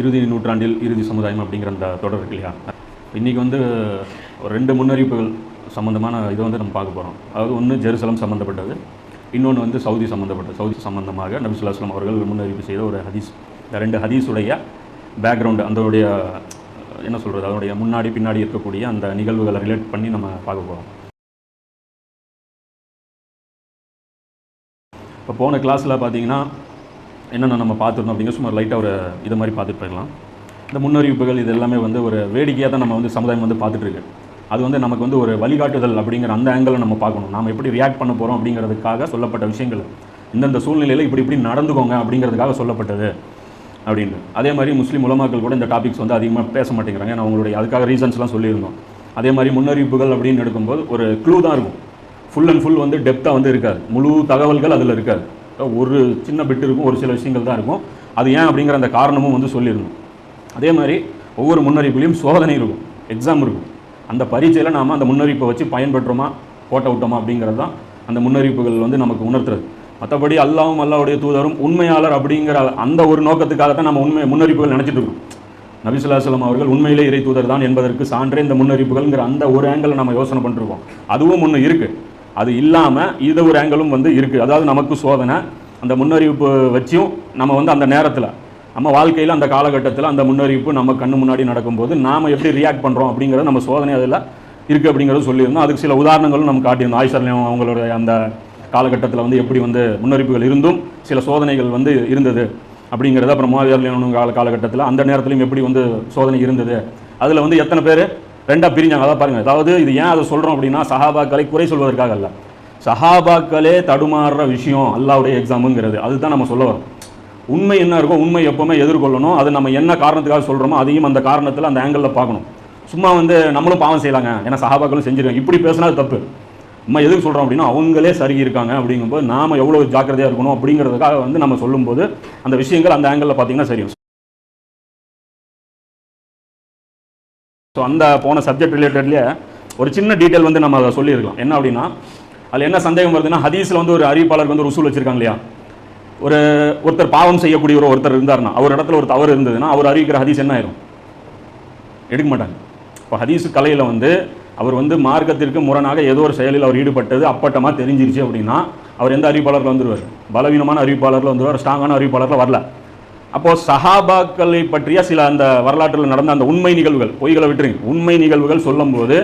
இறுதி நூற்றாண்டில் இறுதி சமுதாயம் அப்படிங்கிற அந்த தொடர் இருக்கு இல்லையா? இன்றைக்கி வந்து ஒரு ரெண்டு முன்னறிவிப்புகள் சம்மந்தமான இதை வந்து நம்ம பார்க்க போகிறோம் அதாவது ஒன்று ஜெருசலம் சம்மந்தப்பட்டது இன்னொன்று வந்து சவுதி சம்மந்தப்பட்டது சவுதி சம்மந்தமாக நபிசுல்லாஸ்லாம் அவர்கள் முன்னறிவிப்பு செய்த ஒரு ஹதீஸ். இந்த ரெண்டு ஹதீஸுடைய பேக்ரவுண்டு அதோடைய என்ன சொல்கிறது அதனுடைய முன்னாடி பின்னாடி இருக்கக்கூடிய அந்த நிகழ்வுகளை ரிலேட் பண்ணி நம்ம பார்க்க போகிறோம் இப்போ போன கிளாஸில் பார்த்தீங்கன்னா என்னென்ன நம்ம பார்த்துருந்தோம் அப்படிங்கிற சும்மா லைட்டாக ஒரு இதை மாதிரி பார்த்துட்டு போயிடலாம். இந்த முன்னறிவிப்புகள் இது எல்லாமே வந்து ஒரு வேடிக்கையாக தான் நம்ம வந்து சமுதாயம் வந்து பார்த்துட்டு இருக்கு. அது வந்து நமக்கு வந்து ஒரு வழிகாட்டுதல் அப்படிங்கிற அந்த ஆங்கிளில் நம்ம பார்க்கணும். நாம் எப்படி ரியாக்ட் பண்ண போகிறோம் அப்படிங்கிறதுக்காக சொல்லப்பட்ட விஷயங்கள். இந்தந்த சூழ்நிலையில் இப்படி இப்படி நடந்துக்கோங்க அப்படிங்கிறதுக்காக சொல்லப்பட்டது அப்படின்னு அதே மாதிரி முஸ்லீம் உலமாக்கள் கூட இந்த டாபிக்ஸ் வந்து அதிகமாக பேச மாட்டேங்கிறாங்க. ஏன்னா அவங்களுடைய அதுக்காக ரீசன்ஸ்லாம் சொல்லியிருந்தோம். அதே மாதிரி முன்னறிவிப்புகள் அப்படின்னு எடுக்கும்போது ஒரு க்ளூ தான் இருக்கும். ஃபுல் அண்ட் ஃபுல் வந்து டெப்த்தாக வந்து இருக்காது. முழு தகவல்கள் அதில் இருக்காது. ஒரு சின்ன பிட் இருக்கும் ஒரு சில விஷயங்கள் தான் இருக்கும். அது ஏன் அப்படிங்கிற அந்த காரணமும் வந்து சொல்லியிருந்தோம். அதே மாதிரி ஒவ்வொரு முன்னறிப்புலேயும் சோதனை இருக்கும் எக்ஸாம் இருக்கும். அந்த பரீட்சையில் நாம் அந்த முன்னறிப்பை வச்சு பயன்பெற்றோமா போட்ட விட்டோமா அப்படிங்கிறது தான் அந்த முன்னறிப்புகள் வந்து நமக்கு உணர்த்துறது. மற்றபடி அல்லாவும் அல்லாவுடைய தூதரும் உண்மையாளர் அப்படிங்கிற அந்த ஒரு நோக்கத்துக்காக தான் நம்ம உண்மை முன்னறிப்புகள் நினச்சிட்டு இருக்கோம். நபிசுல்லாஸ்லாம் அவர்கள் உண்மையிலே இறை தூதர் தான் என்பதற்கு சான்றே இந்த முன்னறிவிப்புகள்ங்கிற அந்த ஒரு ஆங்கிள் நம்ம யோசனை பண்ணிருக்கோம் அதுவும் ஒன்று இருக்குது அது இல்லாமல் இது ஒரு ஆங்கிளும் வந்து இருக்குது அதாவது நமக்கு சோதனை அந்த முன்னறிவிப்பு வச்சும் நம்ம வந்து அந்த நேரத்தில் நம்ம வாழ்க்கையில் அந்த காலகட்டத்தில் அந்த முன்னறிவிப்பு நம்ம கண்ணு முன்னாடி நடக்கும்போது நாம் எப்படி ரியாக்ட் பண்ணுறோம் அப்படிங்கிறது நம்ம சோதனை அதில் இருக்குது அப்படிங்கிறது சொல்லியிருந்தோம். அதுக்கு சில உதாரணங்களும் நம்ம காட்டியிருந்தோம். ஆயிஷர்லையும் அவங்களுடைய அந்த காலகட்டத்தில் வந்து எப்படி வந்து முன்னறிப்புகள் இருந்தும் சில சோதனைகள் வந்து இருந்தது அப்படிங்கிறது அப்புறம் மாவீரர்லையும் கால காலகட்டத்தில் அந்த நேரத்துலையும் எப்படி வந்து சோதனை இருந்தது. அதில் வந்து எத்தனை பேர் ரெண்டாக பிரிஞ்சாங்க. அதான் பாருங்கள் அதாவது இது ஏன் அதை சொல்கிறோம் அப்படின்னா சஹாபாக்களை குறை சொல்வதற்காக அல்ல. சஹாபாக்களே தடுமாறுற விஷயம் அல்லாவுடைய எக்ஸாமுங்கிறது அதுதான் நம்ம சொல்ல வரோம். உண்மை என்ன இருக்கோ உண்மை எப்போவுமே எதிர்கொள்ளணும். அது நம்ம என்ன காரணத்துக்காக சொல்கிறோமோ அதையும் அந்த காரணத்தில் அந்த ஆங்கிளில் பார்க்கணும். சும்மா வந்து நம்மளும் பாவம் செய்யலாங்க. ஏன்னா சஹாபாக்களும் செஞ்சிருக்காங்க. இப்படி பேசினா அது தப்பு. நம்ம எதுக்கு சொல்கிறோம் அப்படின்னா அவங்களே சருகி இருக்காங்க அப்படிங்கும்போது நாம் எவ்வளோ ஜாக்கிரதையாக இருக்கணும் அப்படிங்கிறதுக்காக வந்து நம்ம சொல்லும்போது அந்த விஷயங்கள் அந்த ஆங்கிளில் பார்த்தீங்கன்னா சரியும் ஸோ அந்த போன சப்ஜெக்ட் ரிலேட்டட்லேயே ஒரு சின்ன டீட்டெயில் வந்து நம்ம அதை சொல்லியிருக்கலாம். என்ன அப்படின்னா அதில் என்ன சந்தேகம் வருதுன்னா ஹதீஸில் வந்து ஒரு அறிவிப்பாளருக்கு வந்து ஒரு உசூல் வச்சிருக்காங்க இல்லையா? ஒரு ஒருத்தர் பாவம் செய்யக்கூடிய ஒரு ஒருத்தர் இருந்தார்னா அவர் இடத்துல ஒரு தவறு இருந்ததுன்னா அவர் அறிவிக்கிற ஹதீஸ் என்ன ஆயிரும்? எடுக்க மாட்டாங்க. இப்போ ஹதீஸ் கலையில் வந்து அவர் வந்து மார்க்கத்திற்கு முரணாக ஏதோ ஒரு செயலில் அவர் ஈடுபட்டது அப்பட்டமாக தெரிஞ்சிருச்சு அப்படின்னா அவர் எந்த அறிவிப்பாளரில் வந்துருவார்? பலவீனமான அறிவிப்பாளரில் வந்துருவார் ஸ்ட்ராங்கான அறிவிப்பாளரில் வரல. அப்போது சஹாபாக்களை பற்றிய சில அந்த வரலாற்றில் நடந்த அந்த உண்மை நிகழ்வுகள் பொய்களை விட்டுருங்க. உண்மை நிகழ்வுகள் சொல்லும்போது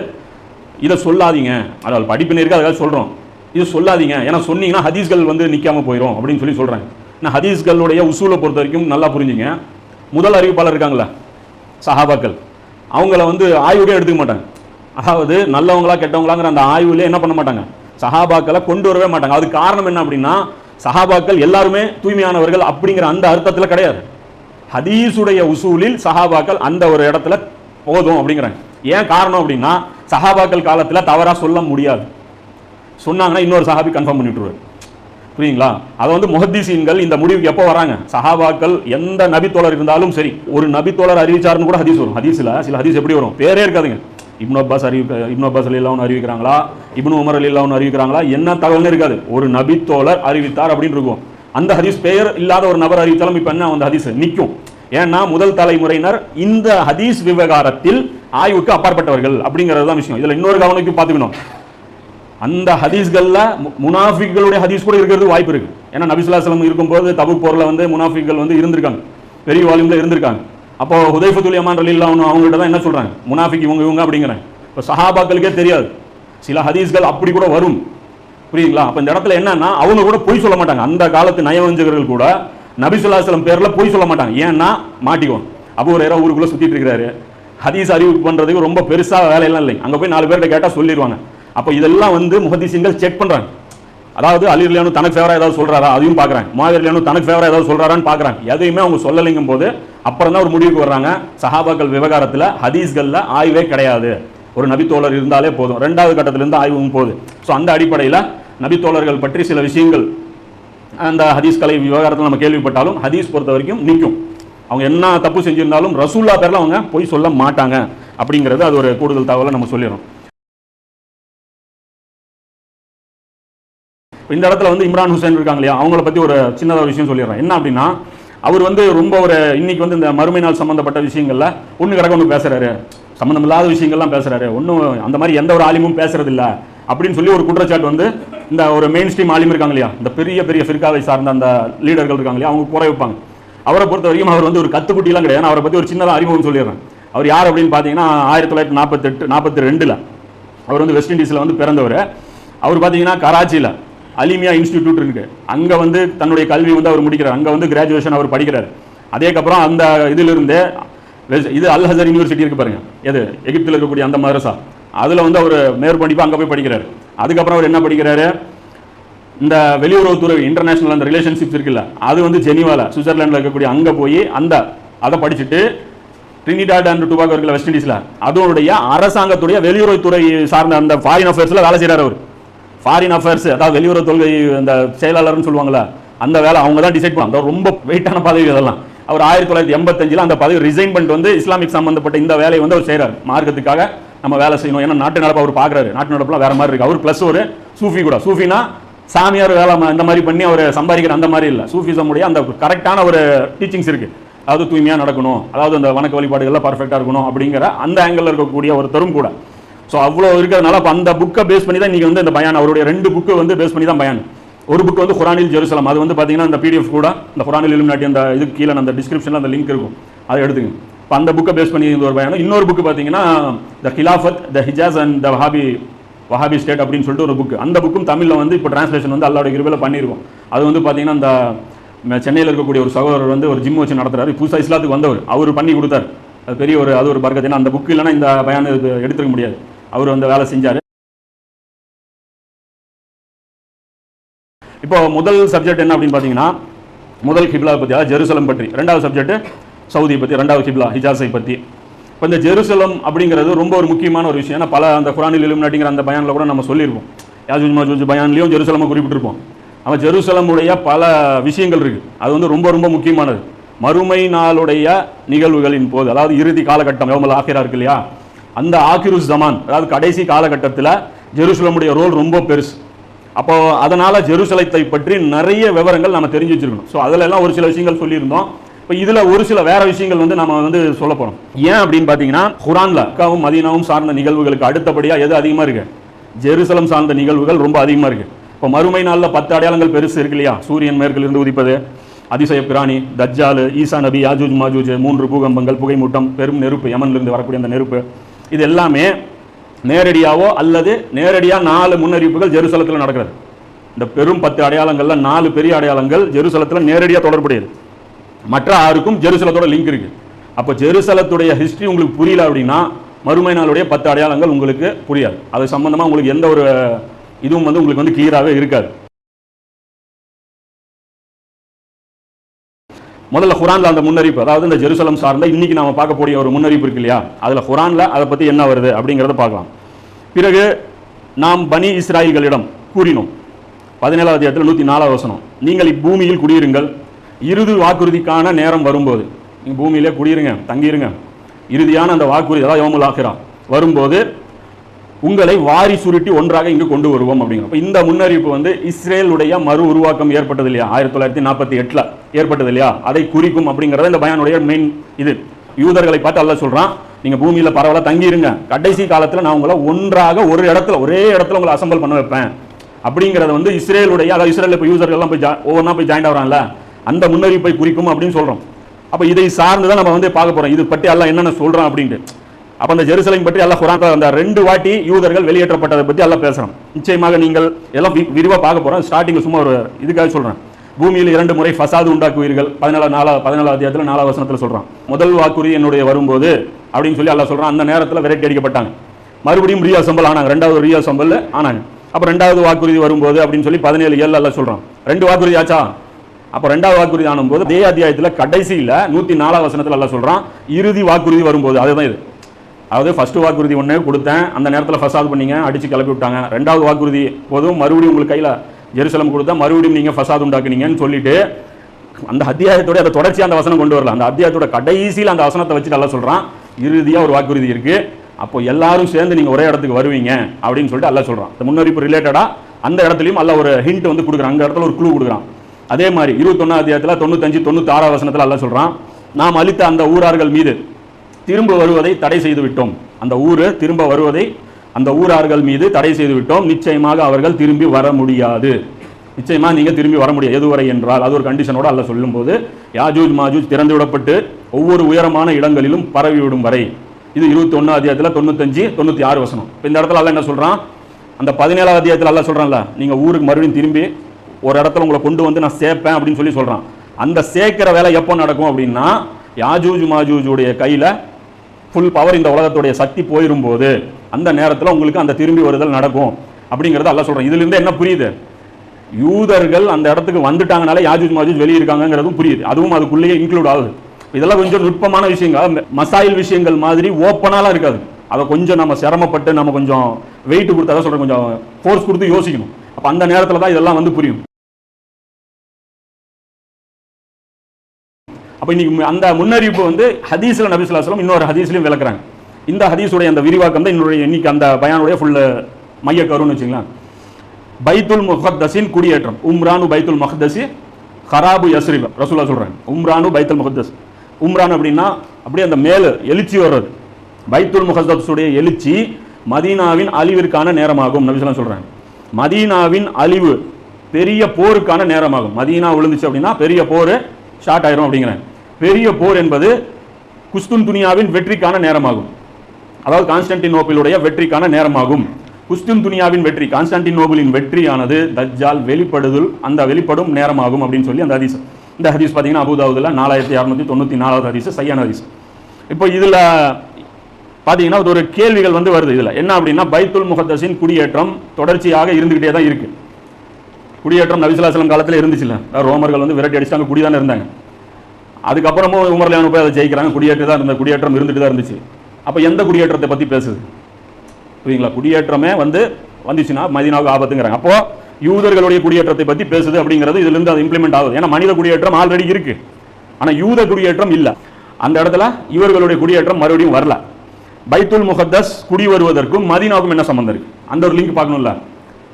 இதை சொல்லாதீங்க. அதாவது படிப்பு இருக்கு அதாவது சொல்கிறோம் இது சொல்லாதீங்க. ஏன்னா சொன்னீங்கன்னா ஹதீஸ்கள் வந்து நிற்காம போயிடும் அப்படின்னு சொல்லி சொல்கிறேன் நான் ஹதீஸ்களுடைய உசூலை பொறுத்த வரைக்கும் நல்லா புரிஞ்சுங்க. முதல் அறிவிப்பாளர் இருக்காங்களா சஹாபாக்கள். அவங்கள வந்து ஆய்வுக்கே எடுத்துக்க மாட்டாங்க. அதாவது நல்லவங்களா கெட்டவங்களாங்கிற அந்த ஆய்வுலேயே என்ன பண்ண மாட்டாங்க? சஹாபாக்களை கொண்டு வரவே மாட்டாங்க. அதுக்கு காரணம் என்ன அப்படின்னா சஹாபாக்கள் எல்லாருமே தூய்மையானவர்கள் அப்படிங்கிற அந்த அர்த்தத்தில் கிடையாது. ஹதீஸுடைய உசூலில் சஹாபாக்கள் அந்த ஒரு இடத்துல போதும் அப்படிங்கிறாங்க. ஏன் காரணம் அப்படின்னா சஹாபாக்கள் காலத்தில் தவறாக சொல்ல முடியாது. சொன்னாங்கன்னா இன்னொரு சஹாபி கன்ஃபார்ம் பண்ணிவிட்டுருவார் புரியுங்களா? அதை வந்து முஹத்தீசீன்கள் இந்த முடிவுக்கு எப்போ வராங்க? சஹாபாக்கள் எந்த நபித்தோழர் இருந்தாலும் சரி ஒரு நபித்தோழர் அறிவிச்சாருன்னு கூட ஹதீஸ் வரும். ஹதீஸில் சில ஹதீஸ் எப்படி வரும்? பேரே இருக்காதுங்க. இப்னு அப்பாஸ் அறிவிக்க இப்னு அப்பாஸ் அலி இல்லாமல் அறிவிக்கிறாங்களா? இப்னு உமர் அலி இல்லாமல் அறிவிக்கிறாங்களா? என்ன தகவல்னு இருக்காது. ஒரு நபித்தோழர் அறிவித்தார் அப்படின்னு இருக்கும். அந்த ஹதீஸ் பெயர் இல்லாத ஒரு நபர் அறிவித்தாலும் இப்போ என்ன அந்த ஹதீஸ் நிற்கும் ஏன்னா முதல் தலைமுறையினர் இந்த ஹதீஸ் விவகாரத்தில் ஆய்வுக்கு அப்பாற்பட்டவர்கள் அப்படிங்கிறது தான் விஷயம். இதில் இன்னொரு கவனிக்கு பார்த்துக்கணும். அந்த ஹதீஸ்களில் முனாஃபிக்களுடைய ஹதீஸ் கூட இருக்கிறது வாய்ப்பு இருக்குது ஏன்னா நபிசுல்லாஸ்லம் இருக்கும்போது தபு போரில் வந்து முனாஃபிக்கள் வந்து இருந்திருக்காங்க. பெரிய வால்யூமில் இருந்திருக்காங்க. அப்போ ஹுதைஃபத்துல் யமான் ரலி அவங்கள்ட்ட தான் என்ன சொல்கிறாங்க முனாஃபிக் இவங்க இவங்க அப்படிங்கிறாங்க. இப்போ சஹாபாக்களுக்கே தெரியாது. சில ஹதீஸ்கள் அப்படி கூட வரும். புரியுங்களா அப்போ இந்த இடத்துல என்னன்னா அவங்க கூட பொய் சொல்ல மாட்டாங்க. அந்த காலத்து நயவஞ்சகர்கள் கூட நபிசுல்லாஸ்லம் பேரில் பொய் சொல்ல மாட்டாங்க. ஏன்னா மாட்டிக்குவோம் அப்போ ஒரு இடம் ஊருக்குள்ளே சுற்றிட்டு இருக்கிறாரு ஹதீஸ் அறிவிப்பு பண்ணுறதுக்கு ரொம்ப பெருசாக வேலையெல்லாம் இல்லைங்க அங்கே போய் நாலு பேர்கிட்ட கேட்டால் சொல்லிடுவாங்க அப்போ இதெல்லாம் வந்து முகதீசிங்கள் செக் பண்ணுறாங்க அதாவது அலிர்லியானு தனக்கு ஃபேவராக ஏதாவது சொல்கிறாரா அதையும் பார்க்குறாங்க மாவீர்லியானு தனக்கு ஃபேவராக ஏதாவது சொல்கிறாரான்னு பார்க்குறாங்க எதையுமே அவங்க சொல்லலைங்கும் போது அப்புறம் தான் ஒரு முடிவுக்கு வர்றாங்க. சஹாபாக்கள் விவகாரத்தில் ஹதீஸ்களில் ஆய்வே கிடையாது. ஒரு நபித்தோழர் இருந்தாலே போதும். ரெண்டாவது கட்டத்திலிருந்து ஆய்வும் போகுது. ஸோ அந்த அடிப்படையில் நபித்தோழர்கள் பற்றி சில விஷயங்கள் அந்த ஹதீஸ் கலை விவகாரத்தில் நம்ம கேள்விப்பட்டாலும் ஹதீஸ் பொறுத்த வரைக்கும் நிற்கும் அவங்க என்ன தப்பு செஞ்சிருந்தாலும் ரசூல்லா பேரில் அவங்க போய் சொல்ல மாட்டாங்க. அப்படிங்கிறது அது ஒரு கூடுதல் தகவலை நம்ம சொல்லிடுறோம். இந்த இடத்துல வந்து இம்ரான் ஹுசைன் இருக்காங்க இல்லையா? அவங்கள பற்றி ஒரு சின்னதாக ஒரு விஷயம் சொல்லிடுறேன். என்ன அப்படின்னா அவர் வந்து ரொம்ப ஒரு இன்னைக்கு வந்து இந்த மறுமை நாள் சம்மந்தப்பட்ட விஷயங்கள்ல ஒன்று கிடக்க ஒன்று பேசுறாரு. சம்மந்தம் இல்லாத விஷயங்கள்லாம் பேசுறாரு. ஒன்றும் அந்த மாதிரி எந்த ஒரு ஆலிமும் பேசுறதில்ல அப்படின்னு சொல்லி ஒரு குற்றச்சாட்டு வந்து இந்த ஒரு மெயின் ஸ்ட்ரீம் ஆலிம் இருக்காங்க இல்லையா? இந்த பெரிய பெரிய ஃபிர்காவை சார்ந்த அந்த லீடர்கள் இருக்காங்க இல்லையா? அவங்க குறை வைப்பாங்க. அவரை பொறுத்த வரைக்கும் அவர் வந்து ஒரு கத்துக்குட்டிலாம் கிடையாது. நான் அவரை பற்றி ஒரு சின்னதாக அறிமுகம் சொல்லிடுறேன். அவர் யார் அப்படின்னு பார்த்தீங்கன்னா ஆயிரத்தி தொள்ளாயிரத்தி நாற்பத்தெட்டு நாற்பத்தி ரெண்டில் அவர் வந்து வெஸ்ட் இண்டீஸில் வந்து பிறந்தவர். அவர் பார்த்தீங்கன்னா கராச்சியில் அலிமியா இன்ஸ்டிடியூட் இருக்கு. அங்கே வந்து தன்னுடைய கல்வி வந்து அவர் முடிக்கிறார். அங்கே வந்து கிராஜுவேஷன் அவர் படிக்கிறார். அதேக்கப்புறம் அந்த இதிலிருந்து இது அல் ஹசர் யூனிவர்சிட்டி இருக்கு பாருங்க. எது? எகிப்தில் இருக்கக்கூடிய அந்த மதரசா. அதில் வந்து அவர் மேற்படிப்பு அங்கே போய் படிக்கிறார். அதுக்கப்புறம் அவர் என்ன படிக்கிறாரு? இந்த வெளியுறவுத்துறை இன்டர்நேஷனல் அந்த ரிலேஷன்ஷிப்ஸ் இருக்குல்ல அது வந்து ஜெனிவாவில் சுவிட்சர்லாண்டில் இருக்கக்கூடிய அங்கே போய் அந்த அதை படிச்சுட்டு ட்ரினிடாட் அண்ட் டுபாகோ இருக்குல்ல வெஸ்ட் இண்டீஸில் அதோடைய அரசாங்கத்துடைய வெளியுறவுத்துறை சார்ந்த அந்த ஃபாரின் அஃபேர்ஸில் வேலை செய்கிறார் அவர். ஃபாரின் அஃபேர்ஸ் அதாவது வெளியுறவு கொள்கை அந்த செயலாளர்னு சொல்லுவாங்களா அந்த வேலை அவங்க தான் டிசைட் பண்ணுவாங்க ரொம்ப வெயிட்டான பதவி அதெல்லாம் அவர் ஆயிரத்தி தொள்ளாயிரத்தி எண்பத்தஞ்சில் அந்த பதவி ரிசைன் பண்ணிட்டு வந்து இஸ்லாமிக் சம்மந்தப்பட்ட இந்த வேலையை வந்து அவர் செய்கிறார் மார்க்கத்துக்காக நம்ம வேலை செய்யணும். ஏன்னா நாட்டு நடப்பு அவர் பார்க்குறாரு. நாட்டு நடப்புலாம் வேற மாதிரி இருக்குது அவர் ப்ளஸ் ஒரு சூஃபி கூட. சூஃபினா சாமியார் வேலை அந்த மாதிரி பண்ணி அவர் சம்பாதிக்கிற அந்த மாதிரி இல்லை. சூஃபிசமுடைய அந்த கரெக்டான ஒரு டீச்சிங்ஸ் இருக்குது அதாவது தூய்மையாக நடக்கணும். அதாவது அந்த வணக்க வழிபாடுகள்லாம் பர்ஃபெக்டாக இருக்கணும் அப்படிங்கிற அந்த ஆங்கிளில் இருக்கக்கூடிய ஒருத்தரும் கூட. ஸோ அவ்வளோ இருக்கிறதுனால அப்போ அந்த புக்கை பேஸ் பண்ணி தான் நீங்கள் வந்து இந்த பயான். அவருடைய ரெண்டு புக்கு வந்து பேஸ் பண்ணி தான் பயான். ஒரு புக் வந்து குரானில் ஜெருசலம். அது வந்து பார்த்தீங்கன்னா இந்த பிடிஎஃப் கூட இந்த குரானில் இலுமினாட்டி அந்த இது கீழே அந்த டிஸ்கிரிப்ஷனில் அந்த லிங்க் இருக்கும். அதை எடுத்துங்க இப்போ அந்த புக்கை பேஸ் பண்ணி ஒரு பயானம் இன்னொரு புக்கு பார்த்தீங்கன்னா the Khilafat the Hijaz and the hobby Wahhabi state அப்படின்னு சொல்லிட்டு ஒரு புக் அந்த புக்கும் தமிழில் வந்து இப்போ டிரான்ஸ்லேஷன் வந்து அல்லாவுடைய கிருபையில் பண்ணியிருக்கோம். அது வந்து பார்த்தீங்கன்னா அந்த சென்னையில் இருக்கக்கூடிய ஒரு சகோதரர் வந்து ஒரு ஜிம் வச்சு நடத்துறாரு. புதுசாக இஸ்லாத்துக்கு வந்தவர். அவர் பண்ணி கொடுத்தார். அது பெரிய ஒரு அது ஒரு பர்க்கத்தினா அந்த புக் இல்லைன்னா இந்த பயணம் எடுத்துருக்க எடுத்துக்க முடியாது. அவர் வந்து வேலை செஞ்சார். இப்போ முதல் சப்ஜெக்ட் என்ன அப்படின்னு பார்த்தீங்கன்னா முதல் கிப்லா பற்றி அதாவது ஜெருசலம் பற்றி. ரெண்டாவது சப்ஜெக்ட் சவுதி பற்றி ரெண்டாவது கிப்லா ஹிஜாஸை பற்றி இப்போ இந்த ஜெருசலம் அப்படிங்கிறது ரொம்ப ஒரு முக்கியமான ஒரு விஷயம். ஏன்னா பல அந்த குரானில் இலுமினாட்டிங்கிற அந்த பயானில் கூட நம்ம சொல்லியிருப்போம். யாஜூஜ் மாஜூஜ் பயான்லேயும் ஜெருசலமை குறிப்பிட்டிருப்போம். அவன் ஜெருசலமுடைய பல விஷயங்கள் இருக்குது அது வந்து ரொம்ப ரொம்ப முக்கியமானது. மறுமை நாளுடைய நிகழ்வுகளின் போது அதாவது இறுதி காலகட்டம் எவ்வளோ ஆஃபியராக இருக்கு இல்லையா? அந்த ஆக்கிருஸ் ஜமான் அதாவது கடைசி காலகட்டத்தில் ஜெருசலமுடைய ரோல் ரொம்ப பெருசு. அப்போ அதனால் ஜெருசலத்தை பற்றி நிறைய விவரங்கள் நம்ம தெரிஞ்சு வச்சிருக்கணும். ஸோ அதில் எல்லாம் ஒரு சில விஷயங்கள் சொல்லியிருந்தோம். இப்போ இதில் ஒரு சில வேற விஷயங்கள் வந்து நம்ம வந்து சொல்ல போகிறோம் ஏன் அப்படின்னு பார்த்தீங்கன்னா குரானில் அக்காவும் மதீனாவும் சார்ந்த நிகழ்வுகளுக்கு அடுத்தபடியாக எது அதிகமாக இருக்கு? ஜெருசலம் சார்ந்த நிகழ்வுகள் ரொம்ப அதிகமாக இருக்கு. இப்போ மறுமை நாளில் பத்து அடையாளங்கள் பெருசு இருக்கு இல்லையா? சூரியன் மேற்கிலிருந்து உதிப்பது அதிசய பிராணி தஜ்ஜாலு ஈசா நபி யாஜூஜ் மாஜூஜ் மூன்று பூகம்பங்கள் புகைமூட்டம் பெரும் நெருப்பு யமன்லேருந்து வரக்கூடிய அந்த நெருப்பு இது எல்லாமே நேரடியாவோ அல்லது நேரடியாக நாலு முன்னறிவிப்புகள் ஜெருசலத்தில் நடக்கிறது. இந்த பெரும் பத்து அடையாளங்களில் நாலு பெரிய அடையாளங்கள் ஜெருசலத்தில் நேரடியாக தொடர்புடையது. மற்ற ஆறுக்கும் ஜெருசலத்தோட லிங்க் இருக்குது அப்போ ஜெருசலத்துடைய ஹிஸ்ட்ரி உங்களுக்கு புரியல அப்படின்னா மறுமை நாளுடைய பத்து அடையாளங்கள் உங்களுக்கு புரியாது. அது சம்மந்தமாக உங்களுக்கு எந்த ஒரு இதுவும் வந்து உங்களுக்கு வந்து கிளியராகவே இருக்காது. முதல்ல குரான்ல அந்த முன்னறிப்பு. அதாவது இந்த ஜெருசலம் சார்ந்த இன்னைக்கு நாம பார்க்கக்கூடிய ஒரு முன்னறிப்பு இருக்கு இல்லையா? அதுல குரான்ல அதை பத்தி என்ன வருது அப்படிங்கறத பார்க்கலாம். பிறகு நாம் பனி இஸ்ராயிகளிடம் கூறினோம். பதினேழாவது அத்தியாயத்தில் நூற்றி நாலாவது வசனம். நீங்கள் இப்பூமியில் குடியிருங்கள். இறுதி வாக்குறுதிக்கான நேரம் வரும்போது நீங்க பூமியிலே குடியிருங்க தங்கியிருங்க. இறுதியான அந்த வாக்குறுதி அதாவது யோமுல் ஆகிரா வரும்போது உங்களை வாரி சுருட்டி ஒன்றாக இங்கு கொண்டு வருவோம் அப்படிங்கிறோம் இந்த முன்னறிவிப்பு வந்து இஸ்ரேலுடைய மறு உருவாக்கம் ஏற்பட்டது இல்லையா? ஆயிரத்தி தொள்ளாயிரத்தி நாற்பத்தி எட்டில் ஏற்பட்டது இல்லையா? அதை குறிக்கும் அப்படிங்கிறத இந்த பயானுடைய மெயின் இது. யூதர்களை பார்த்து அல்ல சொல்கிறான் நீங்கள் பூமியில் பரவாயில்ல தங்கியிருங்க கடைசி காலத்தில் நான் உங்களை ஒன்றாக ஒரு இடத்துல ஒரே இடத்துல உங்களை அசம்பிள் பண்ண வைப்பேன். அப்படிங்கிறத வந்து இஸ்ரேலுடைய அதாவது இஸ்ரேலில் இப்போ யூசர்கள்லாம் போய் ஒவ்வொன்றா போய் ஜாயின் ஆகிறான்ல அந்த முன்னறிவிப்பை குறிக்கும் அப்படின்னு சொல்கிறோம் அப்போ இதை சார்ந்து தான் நம்ம வந்து பார்க்க போகிறோம் இது பற்றி எல்லாம் என்னென்ன சொல்கிறோம் அப்படின்ட்டு. அப்போ அந்த ஜெருசலேம் பற்றி எல்லாம் குரான் அந்த ரெண்டு வாட்டி யூதர்கள் வெளியேற்றப்பட்டதை பற்றி எல்லாம் பேசுகிறோம் நிச்சயமாக நீங்கள் எல்லாம் வி- பார்க்க போகிறோம் ஸ்டார்டிங்கில் சும்மா ஒரு இதுக்காக சொல்கிறேன் பூமியில் இரண்டு முறை ஃபசாது உண்டாக்குவீர்கள். பதினாலு நாலா பதினாலு அத்தியாயத்தில் நாலாவது வசனத்தில் சொல்கிறான் முதல் வாக்குறுதி என்னுடைய வரும்போது அப்படின்னு சொல்லி எல்லாம் சொல்கிறான் அந்த நேரத்தில் விரட்டி அடிக்கப்பட்டாங்க. மறுபடியும் ரீ அசம்பல் ஆனாங்க. ரெண்டாவது ரீ அசம்பல் ஆனாங்க. அப்போ ரெண்டாவது வாக்குறுதி வரும்போது அப்படின்னு சொல்லி பதினேழு ஏழு எல்லாம் சொல்கிறான் ரெண்டு வாக்குறுதி ஆச்சா? அப்போ ரெண்டாவது வாக்குறுதி ஆனும்போது அதே அத்தியாயத்தில் கடைசியில் நூற்றி நாலாவது வசனத்தில் எல்லாம் சொல்கிறான் இறுதி வாக்குறுதி வரும்போது அதுதான் இது. அதாவது ஃபஸ்ட்டு வாக்குறுதி ஒன்று கொடுத்தேன். அந்த நேரத்தில் ஃபசாது பண்ணீங்க அடித்து கிளப்பி விட்டாங்க. ரெண்டாவது வாக்குறுதி போதும் மறுபடியும் உங்களுக்கு கையில் ஜெருசலம் கொடுத்தா மறுபடியும் நீங்கள் ஃபசாது உண்டாக்குனீங்கன்னு சொல்லிட்டு அந்த அத்தியாயத்தோட அந்த தொடர்ச்சி அந்த வசனம் கொண்டு வரல. அந்த அத்தியாயத்தோட கடைசியில் அந்த வசனத்தை வச்சு நல்லா சொல்கிறான் இறுதியாக ஒரு வாக்குறுதி இருக்குது அப்போ எல்லாரும் சேர்ந்து நீங்கள் ஒரே இடத்துக்கு வருவீங்க அப்படின்னு சொல்லிட்டு அல்ல சொல்கிறான் இந்த முன்னறிப்பு ரிலேட்டடாக அந்த இடத்துலையும் அல்ல ஒரு ஹிண்ட் வந்து கொடுக்குறான். அந்த இடத்துல ஒரு க்ளூ கொடுக்குறான். அதே மாதிரி இருபத்தொன்னா அத்தியாயத்தில் தொண்ணூத்தஞ்சு தொண்ணூத்தாறாம் வசனத்தில் அல்லாஹ் சொல்கிறான் நாம் அளித்த அந்த ஊரார்கள் மீது திரும்ப வருவதை தடை செய்துவிட்டோம். அந்த ஊர் திரும்ப வருவதை அந்த ஊரார்கள் மீது தடை செய்துவிட்டோம். நிச்சயமாக அவர்கள் திரும்பி வர முடியாது. நிச்சயமாக நீங்கள் திரும்பி வர முடியாது. எதுவரை என்றால் அது ஒரு கண்டிஷனோட அல்ல சொல்லும்போது யாஜூஜ் மாஜூஜ் திறந்து விடப்பட்டு ஒவ்வொரு உயரமான இடங்களிலும் பரவிவிடும் வரை. இது இருபத்தி அதிகாரத்தில் அத்தியாயத்தில் தொண்ணூத்தஞ்சு தொண்ணூற்றி ஆறு வசனம். இப்போ இந்த இடத்துல அல்ல என்ன சொல்கிறான் அந்த பதினேழாவது அத்தியாயத்தில் அல்ல சொல்கிறான்ல நீங்கள் ஊருக்கு மறுபடியும் திரும்பி ஒரு இடத்துல உங்களை கொண்டு வந்து நான் சேர்ப்பேன் அப்படின்னு சொல்லி சொல்கிறான் அந்த சேர்க்கிற வேலை எப்போ நடக்கும் அப்படின்னா யாஜூஜ் மாஜூஜுடைய கையில் ஃபுல் பவர் இந்த உலகத்துடைய சக்தி போயிடும் போது அந்த நேரத்தில் உங்களுக்கு அந்த திரும்பி வருதல் நடக்கும். அப்படிங்கிறத அல்ல சொல்கிறேன் இதுலேருந்து என்ன புரியுது? யூதர்கள் அந்த இடத்துக்கு வந்துட்டாங்கனால யாஜூஜ் மாஜூஜ் வெளியிருக்காங்கங்கிறதும் புரியுது. அதுவும் அதுக்குள்ளேயே இன்க்ளூட் ஆகுது. இதெல்லாம் கொஞ்சம் நுட்பமான விஷயங்கள். மசாயில் விஷயங்கள் மாதிரி ஓப்பனாலாம் இருக்காது. அதை கொஞ்சம் நம்ம சிரமப்பட்டு நம்ம கொஞ்சம் வெயிட் கொடுத்து அதான் சொல்கிறேன் கொஞ்சம் ஃபோர்ஸ் கொடுத்து யோசிக்கணும். அப்போ அந்த நேரத்தில் தான் இதெல்லாம் வந்து புரியும். அப்போ இன்னைக்கு அந்த முன்னறிவிப்பு வந்து ஹதீஸ்ல நபி ஸல்லல்லாஹு இன்னொரு ஹதீஸ்லையும் விளக்குறாங்க. இந்த ஹதீஸுடைய அந்த விரிவாக்கம் தான் இன்னொரு இன்னைக்கு அந்த பயானுடைய ஃபுல்லு மைய கருன்னு வச்சுங்களேன் பைத்துல் முகத்தஸின் குடியேற்றம். உம்ரானு பைத்துல் மஹதசி ஹராபு யஸ்ரில் ரசூலா சொல்கிறாங்க உம்ரானு பைத்துல் முஹத்தஸ். உம்ரான் அப்படின்னா அப்படியே அந்த மேலே எழுச்சி வர்றது. பைத்துல் முகத்தஸுடைய எழுச்சி மதீனாவின் அழிவிற்கான நேரமாகும் நபிசல்லாம் சொல்கிறாங்க மதீனாவின் அழிவு பெரிய போருக்கான நேரமாகும். மதீனா விழுந்துச்சு அப்படின்னா பெரிய போர் ஷார்ட் ஆயிரும் அப்படிங்கிறாங்க. பெரிய போர் என்பது குஸ்துன் துனியாவின் வெற்றிக்கான நேரமாகும். அதாவது கான்ஸ்டன்டினோபிளுடைய வெற்றிக்கான நேரமாகும். குஸ்துன் துனியாவின் வெற்றி கான்ஸ்டான்டினோபிளின் வெற்றியானது தஜ்ஜால் வெளிப்படுதல் அந்த வெளிப்படும் நேரமாகும் அப்படின்னு சொல்லி அந்த ஹதீஸ். இந்த ஹதீஸ் பார்த்தீங்கன்னா அபுதாவுதில் நாலாயிரத்தி அறுநூத்தி தொண்ணூற்றி நாலாவது ஹதீஸ் சையான ஹதீஸ். இப்போ இதில் பார்த்தீங்கன்னா ஒரு கேள்விகள் வந்து வருது இதில். என்ன அப்படின்னா பைத்துல் முகத்தஸின் குடியேற்றம் தொடர்ச்சியாக இருந்துக்கிட்டே தான் இருக்குது குடியேற்றம் நபிசுல்லாசலம் காலத்தில் இருந்துச்சுல்ல. ரோமர்கள் வந்து விரட்டி அடிச்சு அங்கே குடி தானே இருந்தாங்க. அதுக்கப்புறமும் உமர்லியான போய் அதை ஜெயிக்கிறாங்க. குடியேற்றம் தான் இருந்த குடியேற்றம் இருந்துட்டு தான் இருந்துச்சு. அப்போ எந்த குடியேற்றத்தை பற்றி பேசுது? புரியுங்களா? குடியேற்றமே வந்து வந்துச்சுன்னா மதினாவுக்கு ஆபத்துங்கிறாங்க. அப்போ யூதர்களுடைய குடியேற்றத்தை பற்றி பேசுது அப்படிங்கிறது இதுலேருந்து அது இம்ப்ளிமெண்ட் ஆகுது. ஏன்னா மனித குடியேற்றம் ஆல்ரெடி இருக்கு. ஆனால் யூத குடியேற்றம் இல்லை. அந்த இடத்துல இவர்களுடைய குடியேற்றம் மறுபடியும் வரல. பைத்துல் முகத்தஸ் குடி வருவதற்கும் மதீனாவுக்கும் என்ன சம்மந்தம் இருக்கு? அந்த ஒரு லிங்க் பார்க்கணும்ல?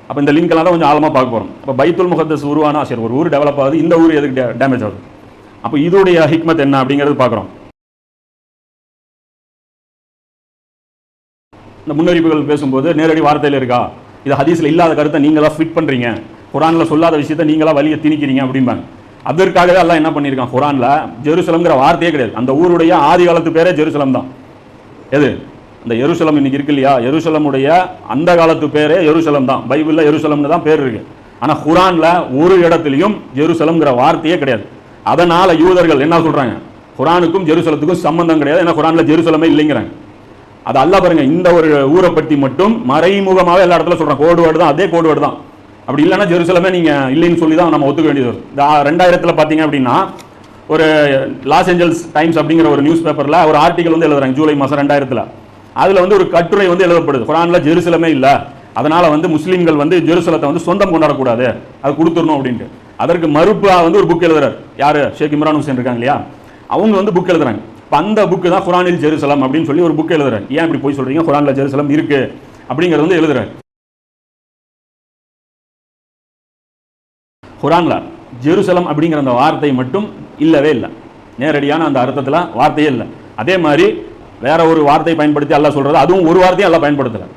அப்போ இந்த லிங்க்கெல்லாம் தான் கொஞ்சம் ஆழமாக பார்க்க போகிறோம் இப்போ பைத்துல் முகத்தஸ் உருவானா சரி ஒரு ஊர் டெவலப் ஆகுது. இந்த ஊர் எதுக்கு டேமேஜ் ஆகுது? அப்போ இதோடைய ஹிக்மத் என்ன அப்படிங்கிறது பார்க்குறோம். இந்த முன்னறிவுகள் பேசும்போது நேரடி வார்த்தையில் இருக்கா? இது ஹதீஸ்ல இல்லாத கருத்தை நீங்களா ஃபிட் பண்றீங்க. குரான்ல சொல்லாத விஷயத்தை நீங்களா வழியை திணிக்கிறீங்க அப்படிம்பாங்க. அதற்காகவே எல்லாம் என்ன பண்ணியிருக்கான்? குரான்ல ஜெருசலம்ங்கிற வார்த்தையே கிடையாது. அந்த ஊருடைய ஆதி காலத்து பேரே ஜெருசலம் தான். எது? இந்த எருசலம் இன்னைக்கு இருக்கு இல்லையா? எருசலமுடைய அந்த காலத்து பேரே எருசலம் தான். பைபிளில் எருசலம்னு தான் பேர் இருக்கு. ஆனால் குரான்ல ஒரு இடத்துலையும் ஜெருசலம்ங்கிற வார்த்தையே கிடையாது. அதனால யூதர்கள் என்ன சொல்றாங்க? குரானுக்கும் ஜெருசலத்துக்கும் சம்பந்தம் கிடையாது. ஏன்னா குரானில் ஜெருசலமே இல்லைங்கிறாங்க. அது அல்ல பாருங்க இந்த ஒரு ஊரை பற்றி மட்டும் மறைமுகமாக எல்லா இடத்துல சொல்றாங்க கோடு வேர்டு தான் அதே கோடு வேர்டு தான். அப்படி இல்லைன்னா ஜெருசலமே நீங்க இல்லைன்னு சொல்லி தான் நம்ம ஒத்துக்க வேண்டியது. வரும் இந்த ரெண்டாயிரத்துல அப்படின்னா ஒரு லாஸ் ஏஞ்சல்ஸ் டைம்ஸ் அப்படிங்கிற ஒரு நியூஸ் பேப்பரில் ஒரு ஆர்டிகல் வந்து எழுதுறாங்க ஜூலை மாதம் ரெண்டாயிரத்தில். அதில் வந்து ஒரு கட்டுரை வந்து எழுதப்படுது. குரானில் ஜெருசலமே இல்லை. அதனால் வந்து முஸ்லீம்கள் வந்து ஜெருசலத்தை வந்து சொந்தம் கொண்டாடக்கூடாது. அது கொடுத்துடணும் அப்படின்ட்டு. அதற்கு மறுப்பா வந்து ஒரு புக் எழுதுறாரு. யாரு? ஷேக் இம்ரான் ஹுசேன் இருக்காங்க இல்லையா? அவங்க வந்து புக் எழுதுறாங்க. இப்போ அந்த புக்கு தான் குரானில் ஜெருசலம் அப்படின்னு சொல்லி ஒரு புக் எழுதுறாரு. ஏன் இப்படி போய் சொல்றீங்க? குரானில் ஜெருசலம் இருக்குது அப்படிங்கிறது வந்து எழுதுறாரு. குரான்ல ஜெருசலம் அப்படிங்கிற அந்த வார்த்தை மட்டும் இல்லவே இல்லை. நேரடியான அந்த அர்த்தத்துல வார்த்தையே இல்லை. அதே மாதிரி வேற ஒரு வார்த்தையை பயன்படுத்தி அல்லாஹ் சொல்றது அதுவும் ஒரு வார்த்தையும் அல்லாஹ் பயன்படுத்தலை.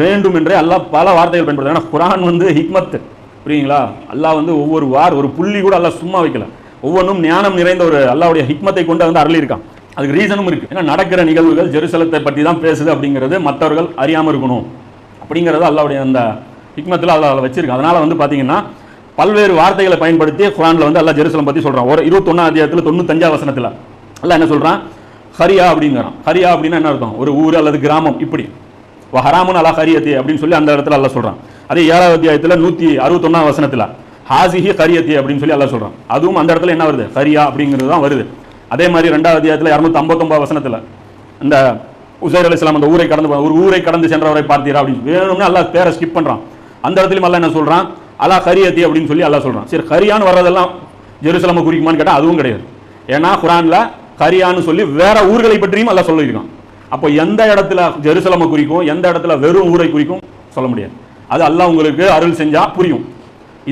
வேண்டும் என்றே அல்லாஹ் பல வார்த்தைகள் பயன்படுத்தல. ஏன்னா குரான் வந்து ஹிக்மத் புரியுங்களா அல்லா வந்து ஒவ்வொரு வார் ஒரு புள்ளி கூட அல்லா சும்மா வைக்கல. ஒவ்வொன்றும் ஞானம் நிறைந்த ஒரு அல்லாவுடைய ஹிக்மத்தை கொண்டு வந்து அருளியிருக்கான். அதுக்கு ரீசனும் இருக்குது ஏன்னா நடக்கிற நிகழ்வுகள் ஜெருசலத்தை பற்றி தான் பேசுது அப்படிங்கிறது மற்றவர்கள் அறியாமல் இருக்கணும். அப்படிங்கிறது அல்லாவுடைய அந்த ஹிக்மத்தில் அதில் வச்சிருக்கு. அதனால் வந்து பார்த்தீங்கன்னா பல்வேறு வார்த்தைகளை பயன்படுத்தி குரானில் வந்து அல்லா ஜெருசலம் பற்றி சொல்கிறான் ஒரு இருபத்தொன்னா அதிகாரத்தில் தொண்ணூத்தஞ்சா வசனத்தில். அல்லாஹ் என்ன சொல்கிறான் ஹரியா அப்படிங்கிறான். ஹரியா அப்படின்னா என்ன அர்த்தம்? ஒரு ஊர் அல்லது கிராமம் இப்படி. ஹராமன் அல்லா ஹரியத்தி அப்படின்னு சொல்லி அந்த இடத்துல அல்ல சொல்கிறான் அதே ஏழாவது அத்தியாயத்தில் நூற்றி அறுபத்தொன்னாம் வசனத்தில் ஹாசிஹி கரியத்தி அப்படின்னு சொல்லி எல்லாம் சொல்கிறான் அதுவும் அந்த இடத்துல என்ன வருது? கரியா அப்படிங்கிறது தான் வருது. அதே மாதிரி ரெண்டாவது அத்தியாயத்தில் இரநூத்தி ஐம்பத்தொம்பது வசனத்தில் இந்த உசைர் அலி அந்த ஊரை கடந்து ஒரு ஊரை கடந்து சென்றவரை பார்த்தீரா? அப்படின்னு வேணும்னு எல்லாம் பேரை ஸ்கிப் பண்ணுறான் அந்த இடத்துலையும் எல்லாம் என்ன சொல்கிறான் அலா ஹரியத்தி அப்படின்னு சொல்லி எல்லாம் சொல்கிறான் சரி ஹரியான்னு வர்றதெல்லாம் ஜெருசலமை குறிக்குமான்னு கேட்டால் அதுவும் கிடையாது. ஏன்னா குரானில் ஹரியான்னு சொல்லி வேற ஊர்களை பற்றியும் எல்லாம் சொல்லியிருக்கான். அப்போ எந்த இடத்துல ஜெருசலமை குறிக்கும் எந்த இடத்துல வெறும் ஊரை குறிக்கும் சொல்ல முடியாது. அது அல்லாஹ் உங்களுக்கு அருள் செஞ்சா புரியும்.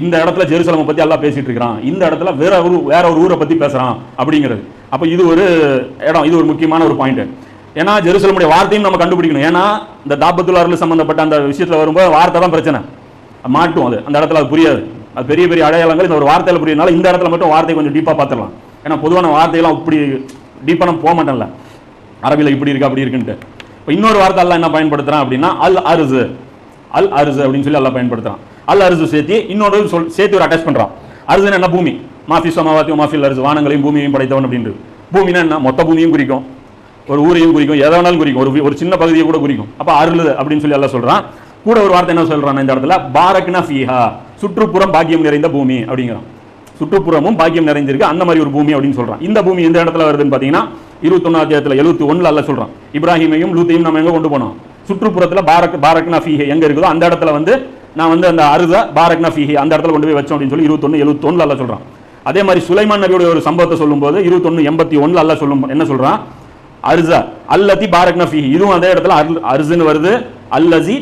இந்த இடத்துல ஜெருசலமை பற்றி எல்லாம் பேசிட்டு இருக்கிறான். இந்த இடத்துல வேற ஒரு வேற ஒரு ஊரை பற்றி பேசுகிறான் அப்படிங்கிறது. அப்போ இது ஒரு இடம் இது ஒரு முக்கியமான ஒரு பாயிண்ட்டு ஏன்னா ஜெருசலமுடைய வார்த்தையும் நம்ம கண்டுபிடிக்கணும். ஏன்னா இந்த தாபத்துள்ளாரில் சம்மந்தப்பட்ட அந்த விஷயத்தில் வரும்போது வார்த்தை தான் பிரச்சனை. மாட்டும் அது. அந்த இடத்துல அது புரியாது. அது பெரிய பெரிய அடையாளங்கள் இந்த ஒரு வார்த்தையில் புரியனால இந்த இடத்துல மட்டும் வார்த்தை கொஞ்சம் டீப்பாக பார்த்துடலாம். ஏன்னா பொதுவான வார்த்தையெல்லாம் இப்படி டீப்பாக நம்ம போக மாட்டேன்ல அரபியில் இப்படி இருக்கு அப்படி இருக்குன்ட்டு. இப்போ இன்னொரு வார்த்தை எல்லாம் என்ன பயன்படுத்துகிறான் அப்படின்னா அல் அருசு அல் அருசு அப்படின்னு சொல்லி எல்லாம் பயன்படுத்துறான். அல் அருசு சேர்த்து இன்னொரு சொல் சேர்த்து ஒரு அட்டாச் பண்ணுறான் அருசுன்னு என்ன பூமி? மாஃபி சமாவாத்தி மாஃபில் அருசு வானங்களையும் பூமியையும் படைத்தவன் அப்படின்றது பூமினா என்ன? மொத்த பூமியும் குறிக்கும். ஒரு ஊரையும் குறிக்கும் எதை வேணாலும் குறிக்கும். ஒரு ஒரு சின்ன பகுதியை கூட குறிக்கும். அப்போ அருள் அப்படின்னு சொல்லி எல்லாம் சொல்கிறான் கூட ஒரு வார்த்தை என்ன சொல்கிறான் இந்த இடத்துல? பாரக்னா ஃபீஹா சுற்றுப்புறம் பாக்கியம் நிறைந்த பூமி அப்படிங்கிறான். சுற்றுப்புறமும் பாக்கியம் நிறைஞ்சிருக்கு அந்த மாதிரி ஒரு பூமி அப்படின்னு சொல்கிறான் இந்த பூமி எந்த இடத்துல வருதுன்னு பார்த்தீங்கன்னா இருபத்தொன்னு எழுபத்தி ஒன்றில் அல்ல சொல்கிறான் இப்ராஹிமையும் லூத்தையும் நம்ம எங்கே கொண்டு போனோம்? சுற்றுப்புறத்தில் பாரக் பாரக்னா ஃபீஹே எங்கே இருக்குதோ அந்த இடத்துல வந்து நான் வந்து அந்த அருத பாரக்னா ஃபீஹே அந்த இடத்துல கொண்டு போய் வச்சோம் அப்படின்னு சொல்லி இருபத்தொன்னு எழுபத்தொன்னுல அல்ல சொல்கிறான் அதே மாதிரி சுலைமான் நபியோட ஒரு சம்பவத்தை சொல்லும்போது இருபத்தொன்னு எண்பத்தி ஒன்றில் அல்ல சொல்லும் என்ன சொல்றான்? அர்சா அல்லதி பாரக்னா ஃபீஹி இதுவும் அதே இடத்துல அர் அர்சுன்னு வருது. அல்லசி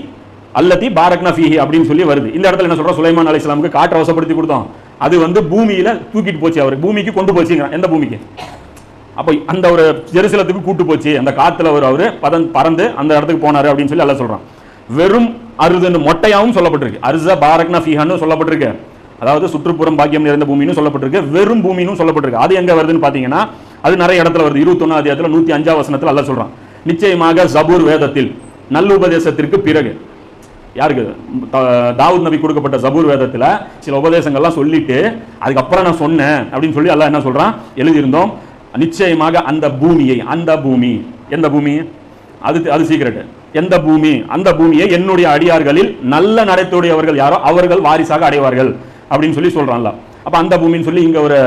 அல்லதி பாரக்னா ஃபீஹி அப்படின்னு சொல்லி வருது. இந்த இடத்துல என்ன சொல்கிறோம் சுலைமான் அலி இஸ்லாமுக்கு காற்றை வசப்படுத்தி கொடுத்தோம் அது வந்து பூமியில தூக்கிட்டு போச்சு அவர். பூமிக்கு கொண்டு போச்சுங்கிறான். எந்த பூமிக்கு? அப்போ அந்த ஒரு ஜெருசலத்துக்கு கூட்டு போச்சு. அந்த காத்துல ஒரு அவரு பதன் பறந்து அந்த இடத்துக்கு போனாரு அப்படின்னு சொல்லி எல்லாம் சொல்றான். வெறும் அருதுன்னு மொட்டையாவும் சொல்லப்பட்டிருக்கு. அருச பாரக்னா ஃபீஹான்னு சொல்லப்பட்டிருக்கு. அதாவது சுற்றுப்புறம் பாக்கியம் நிறைந்த பூமின்னு சொல்லப்பட்டிருக்கு. வெறும் பூமின்னு சொல்லப்பட்டிருக்கு. அது எங்க வருதுன்னு பாத்தீங்கன்னா அது நிறைய இடத்துல வருது. இருபத்தொன்னா அதிகாரத்துல நூத்தி அஞ்சாம் வசனத்துல அல்ல சொல்றான். நிச்சயமாக ஜபூர் வேதத்தில் நல்லுபதேசத்திற்கு பிறகு யாருக்கு? தாவூத் நபி கொடுக்கப்பட்ட ஜபூர் வேதத்தில் சில உபதேசங்கள்லாம் சொல்லிட்டு அதுக்கப்புறம் நான் சொன்னேன் அப்படின்னு சொல்லி எல்லாம் என்ன சொல்றான்? எழுதியிருந்தோம். நிச்சயமாக அந்த பூமியை அந்த பூமி எந்த பூமி? அது அது சீக்கிரட் எந்த பூமி? அந்த பூமியை என்னுடைய அடியார்களில் நல்ல நடத்தையுடையவர்கள் யாரோ? அவர்கள் வாரிசாக அடைவார்கள் அப்படின்னு சொல்லி சொல்கிறான்ல அப்போ அந்த பூமின்னு சொல்லி இங்கே ஒரு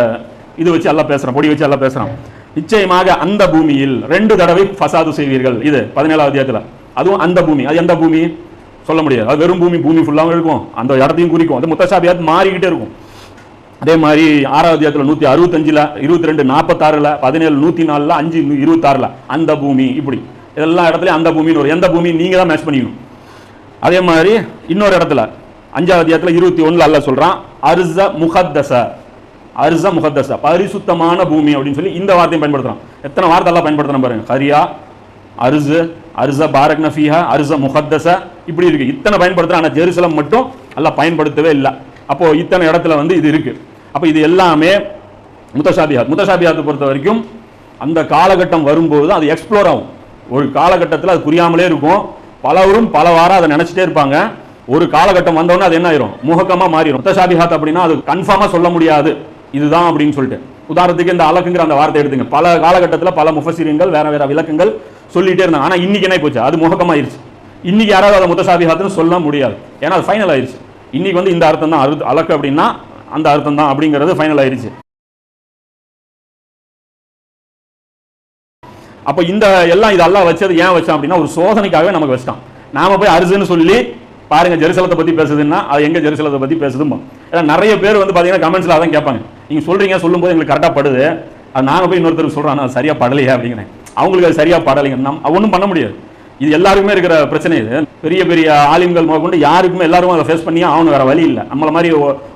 இது வச்சு எல்லாம் பேசுறான் பொடி வச்சு எல்லாம் பேசுகிறான் நிச்சயமாக அந்த பூமியில் ரெண்டு தடவை ஃபசாது செய்வீர்கள். இது பதினேழாவது அத்தியாயத்துல. அதுவும் அந்த பூமி. அது எந்த பூமி? சொல்ல முடியாது. அது வெறும் பூமி பூமி ஃபுல்லாகவும் இருக்கும். அந்த இடத்தையும் குறிக்கும். அது முத்தசாபியாத் மாறிக்கிட்டே இருக்கும். அதே மாதிரி ஆறாவது இடத்துல நூற்றி அறுபத்தஞ்சுல இருபத்தி ரெண்டு நாற்பத்தாறுல பதினேழு நூற்றி நாலில் அஞ்சு இருபத்தாறுல. அந்த பூமி இப்படி. எல்லா இடத்துலையும் அந்த பூமின்னு வரும். எந்த பூமி நீங்கள் தான் மேட்ச் பண்ணிக்கணும். அதே மாதிரி இன்னொரு இடத்துல அஞ்சாவது இடத்துல இருபத்தி ஒன்றில் அல்ல சொல்றான் அர்ச முகத்தச. அர்ச முகத்தச. பரிசுத்தமான பூமி அப்படின்னு சொல்லி இந்த வார்த்தையும் பயன்படுத்துகிறான் எத்தனை வார்த்தை எல்லாம் பயன்படுத்துகிறோம் பாருங்க. ஹரியா அர்சு அர்ச பாரக் நஃபியா அர்ச முகத்தச. இப்படி இருக்கு. இத்தனை பயன்படுத்துகிறான் ஆனால் ஜெருசலம் மட்டும் எல்லாம் பயன்படுத்தவே இல்லை. அப்போ இத்தனை இடத்துல வந்து இது இருக்கு. அப்போ இது எல்லாமே முத்தசாபியாத். முத்தசாபியாத்தை பொறுத்த வரைக்கும் அந்த காலகட்டம் வரும்போது அது எக்ஸ்ப்ளோர் ஆகும். ஒரு காலகட்டத்தில் அது புரியாமலே இருக்கும். பலவரும் பலவாரம் அதை நினச்சிட்டே இருப்பாங்க. ஒரு காலகட்டம் வந்தோடனே அது என்ன ஆயிரும்? முகக்கமாக மாறிடும் முத்தசாபிஹாத் அப்படின்னா அது கன்ஃபார்மாக சொல்ல முடியாது. இதுதான் அப்படின்னு சொல்லிட்டு. உதாரணத்துக்கு இந்த அலக்குங்கிற அந்த வார்த்தை எடுத்துங்க. பல காலகட்டத்தில் பல முஃபசிரியங்கள் வேற வேற விளக்கங்கள் சொல்லிட்டே இருந்தாங்க. ஆனால் இன்னைக்கு என்ன போச்சு? அது முகக்கமாயிருச்சு. இன்னைக்கு யாராவது அதை முத்தசாபிஹாத்துன்னு சொல்ல முடியாது. ஏன்னா அது ஃபைனல் ஆயிடுச்சு இன்னைக்கு வந்து இந்த அர்த்தம் தான் அரு அலக்கு அப்படின்னா அந்த அர்த்தம் தான் அப்படிங்கிறது ஃபைனல் ஆயிடுச்சு அப்போ இந்த எல்லாம் இதெல்லாம் வச்சது ஏன் வச்சான் அப்படின்னா ஒரு சோதனைக்காகவே நமக்கு வச்சிட்டான். நாம போய் அரிசுன்னு சொல்லி பாருங்க ஜெருசலத்தை பத்தி பேசுதுன்னா அது எங்க ஜெருசலத்தை பத்தி பேசுதும் ஏன்னா நிறைய பேர் வந்து பாத்தீங்கன்னா கமெண்ட்ஸில் அதான் கேட்பாங்க. நீங்க சொல்றீங்க சொல்லும்போது எங்களுக்கு கரெக்டா படுது. அது நாங்க போய் இன்னொருத்தருக்கு சொல்றோம் அது சரியா படலையே அப்படிங்கிறேன். அவங்களுக்கு அது சரியா படலைங்க. நம்ம ஒன்றும் பண்ண முடியாது. இது எல்லாருக்குமே இருக்கிற பிரச்சனை இது. பெரிய பெரிய ஆலிம்கள் முதற்கொண்டு யாருக்குமே எல்லாரும் அதை ஃபேஸ் பண்ணியே அவனு வேற வழி இல்லை. நம்மள மாதிரி